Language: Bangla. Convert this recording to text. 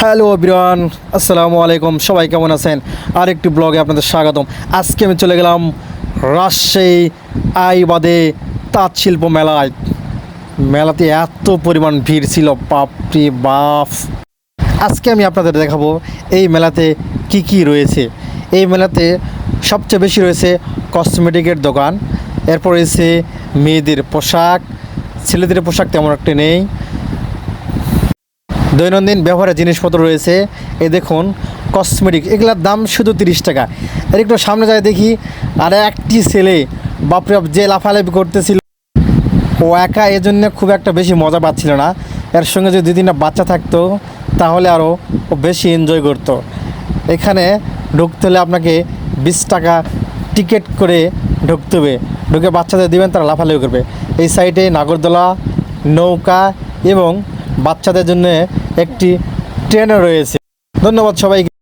হ্যালো বিরান আসসালামু আলাইকুম। সবাই কেমন আছেন? আরেকটি ব্লগে আপনাদের স্বাগতম। আজকে আমি চলে গেলাম রাজশাহী আইবাদে তাঁত শিল্প মেলায়। মেলাতে এত পরিমাণ ভিড় ছিল, বাপরি বাপ। আজকে আমি আপনাদের দেখাবো এই মেলাতে কি কি রয়েছে। এই মেলাতে সবচেয়ে বেশি রয়েছে কসমেটিকের দোকান। এরপর রয়েছে মেয়েদের পোশাক। ছেলেদের পোশাক তেমন একটা নেই। দৈনন্দিন ব্যবহারের জিনিসপত্র রয়েছে। এ দেখুন কসমেটিক এগুলোর দাম শুধু তিরিশ টাকা। এর একটু সামনে যায় দেখি, আর একটি ছেলে, বাপরে যে লাফালাফি করতেছিল, ও একা এজন্য খুব একটা বেশি মজা পাচ্ছিল না। এর সঙ্গে যদি দুই তিনটা বাচ্চা থাকতো, তাহলে আরও ও বেশি এনজয় করতো। এখানে ঢুকতে হলে আপনাকে বিশ টাকা টিকিট করে ঢুকতে হবে। ঢুকে বাচ্চাদের দিবেন, তারা লাফালাফি করবে। এই সাইডে নাগরদোলা, নৌকা এবং বাচ্চাদের জন্য একটি ট্রেনও রয়েছে। ধন্যবাদ সবাইকে।